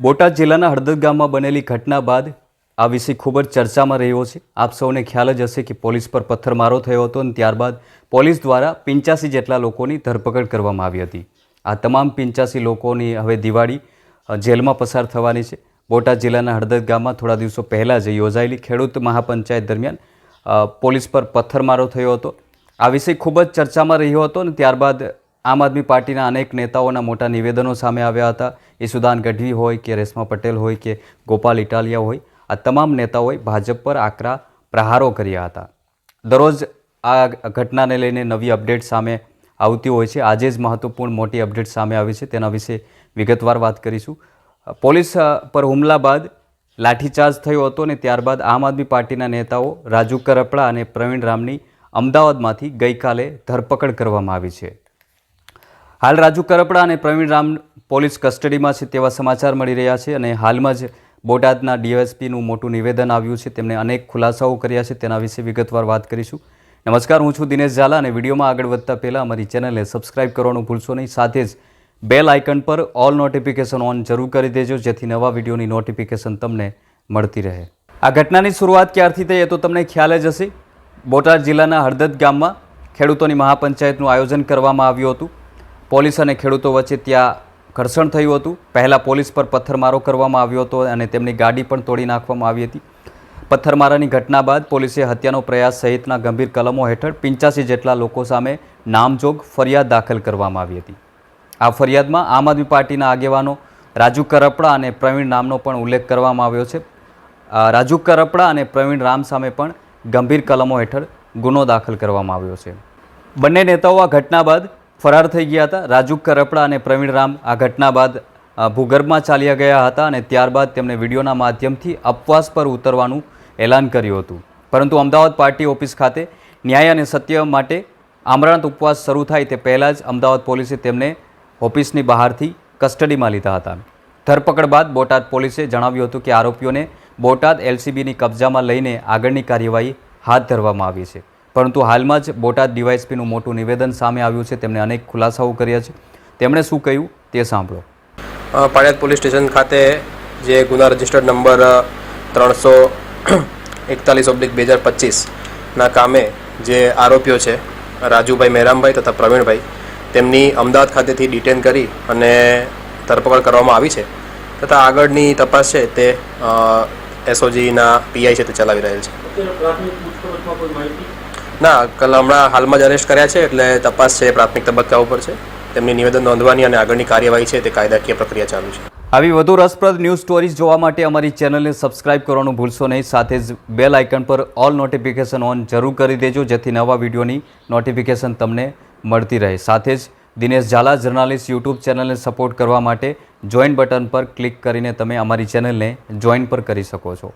બોટાદ જિલ્લાના હળદદ ગામમાં બનેલી ઘટના બાદ આ વિષય ખૂબ જ ચર્ચામાં રહ્યો છે. આપ સૌને ખ્યાલ જ હશે કે પોલીસ પર પથ્થરમારો થયો હતો અને ત્યારબાદ પોલીસ દ્વારા પિંચાસી જેટલા લોકોની ધરપકડ કરવામાં આવી હતી. આ તમામ પિંચાસી લોકોની હવે દિવાળી જેલમાં પસાર થવાની છે. બોટાદ જિલ્લાના હળદદ ગામમાં થોડા દિવસો પહેલાં જ યોજાયેલી ખેડૂત મહાપંચાયત દરમિયાન પોલીસ પર પથ્થરમારો થયો હતો. આ વિષય ખૂબ જ ચર્ચામાં રહ્યો હતો અને ત્યારબાદ આમ આદમી પાર્ટીના અનેક નેતાઓના મોટા નિવેદનો સામે આવ્યા હતા. ઈસુદાન ગઢવી હોય કે રેશમા પટેલ હોય કે ગોપાલ ઇટાલિયા હોય, આ તમામ નેતાઓએ ભાજપ પર આકરા પ્રહારો કર્યા હતા. દરરોજ આ ઘટનાને લઈને નવી અપડેટ સામે આવતી હોય છે. આજે જ મહત્વપૂર્ણ મોટી અપડેટ સામે આવી છે. તેના વિશે વિગતવાર વાત કરીશું. પોલીસ પર હુમલા બાદ લાઠીચાર્જ થયો હતો અને ત્યારબાદ આમ આદમી પાર્ટીના નેતાઓ રાજુ કરપડા અને પ્રવીણ રામની અમદાવાદમાંથી ગઈકાલે ધરપકડ કરવામાં આવી છે. હાલ રાજુ કરપડા અને પ્રવીણ રામ પોલીસ કસ્ટડીમાં છે તેવા સમાચાર મળી રહ્યા છે અને હાલમાં જ બોટાદના ડીએસપીનું મોટું નિવેદન આવ્યું છે. તેમણે અનેક ખુલાસાઓ કર્યા છે. તેના વિશે વિગતવાર વાત કરીશું. નમસ્કાર, હું છું દિનેશ ઝાલા અને વિડીયોમાં આગળ વધતા પહેલાં અમારી ચેનલને સબસ્ક્રાઇબ કરવાનું ભૂલશો નહીં. સાથે જ બેલ આઇકન પર ઓલ નોટિફિકેશન ઓન જરૂર કરી દેજો, જેથી નવા વિડીયોની નોટિફિકેશન તમને મળતી રહે. આ ઘટનાની શરૂઆત ક્યારથી થઈ એ તો તમને ખ્યાલ જ હશે. બોટાદ જિલ્લાના હળદદ ગામમાં ખેડૂતોની મહાપંચાયતનું આયોજન કરવામાં આવ્યું હતું. પોલીસ અને ખેડૂતો વચ્ચે ત્યાં ઘર્ષણ થયું હતું. પહેલાં પોલીસ પર પથ્થરમારો કરવામાં આવ્યો હતો અને તેમની ગાડી પણ તોડી નાખવામાં આવી હતી. પથ્થરમારાની ઘટના બાદ પોલીસે હત્યાનો પ્રયાસ સહિતના ગંભીર કલમો હેઠળ પિંચાસી જેટલા લોકો સામે નામજોગ ફરિયાદ દાખલ કરવામાં આવી હતી. આ ફરિયાદમાં આમ આદમી પાર્ટીના આગેવાનો રાજુ કરપડા અને પ્રવીણ નામનો પણ ઉલ્લેખ કરવામાં આવ્યો છે. રાજુ કરપડા અને પ્રવીણ રામ સામે પણ ગંભીર કલમો હેઠળ ગુનો દાખલ કરવામાં આવ્યો છે. બંને નેતાઓ આ ઘટના બાદ ફરાર થઈ ગયા હતા. રાજુ કરપડા અને પ્રવીણ રામ આ ઘટના બાદ ભૂગર્ભમાં ચાલ્યા ગયા હતા અને ત્યારબાદ તેમણે વિડીયોના માધ્યમથી અપવાસ પર ઉતરવાનું એલાન કર્યું હતું. પરંતુ અમદાવાદ પાર્ટી ઓફિસ ખાતે ન્યાય અને સત્ય માટે આમરણાંત ઉપવાસ શરૂ થાય તે પહેલાં જ અમદાવાદ પોલીસે તેમને ઓફિસની બહારથી કસ્ટડીમાં લીધા હતા. ધરપકડ બાદ બોટાદ પોલીસે જણાવ્યું હતું કે આરોપીઓને બોટાદ એલસીબીની કબજામાં લઈને આગળની કાર્યવાહી હાથ ધરવામાં આવી છે. પરંતુ હાલમાં જ બોટાદ ડીવાયએસપીનું મોટું નિવેદન સામે આવ્યું છે. તેમણે અનેક ખુલાસાઓ કર્યા છે. તેમણે શું કહ્યું તે સાંભળો. પાડિયાદ પાળિયાદ પોલીસ સ્ટેશન ખાતે જે ગુના રજિસ્ટર્ડ નંબર ત્રણસો એકતાલીસ ઓબ્લિક બે હજાર પચીસના કામે જે આરોપીઓ છે રાજુભાઈ મહેરામભાઈ તથા પ્રવીણભાઈ તેમની અમદાવાદ ખાતેથી ડિટેન કરી અને ધરપકડ કરવામાં આવી છે તથા આગળની તપાસ છે તે એસઓજીના પીઆઈ છે તે ચલાવી રહેલ છે. ના, કલ હમણાં હાલમાં જ અરેસ્ટ કર્યા છે, એટલે તપાસ છે, પ્રાથમિક તબક્કા ઉપર છે. તેમની નિવેદન નોંધવાની અને આગળની કાર્યવાહી છે, તે કાયદાકીય પ્રક્રિયા ચાલુ છે. આવી વધુ રસપ્રદ ન્યૂઝ સ્ટોરીઝ જોવા માટે અમારી ચેનલને સબસ્ક્રાઇબ કરવાનું ભૂલશો નહીં. સાથે જ બેલ આઇકન પર ઓલ નોટિફિકેશન ઓન જરૂર કરી દેજો, જેથી નવા વિડીયોની નોટિફિકેશન તમને મળતી રહે. સાથે જ દિનેશ ઝાલા જર્નાલિસ્ટ યુટ્યુબ ચેનલને સપોર્ટ કરવા માટે જોઈન બટન પર ક્લિક કરીને તમે અમારી ચેનલને જોઈન પર કરી શકો છો.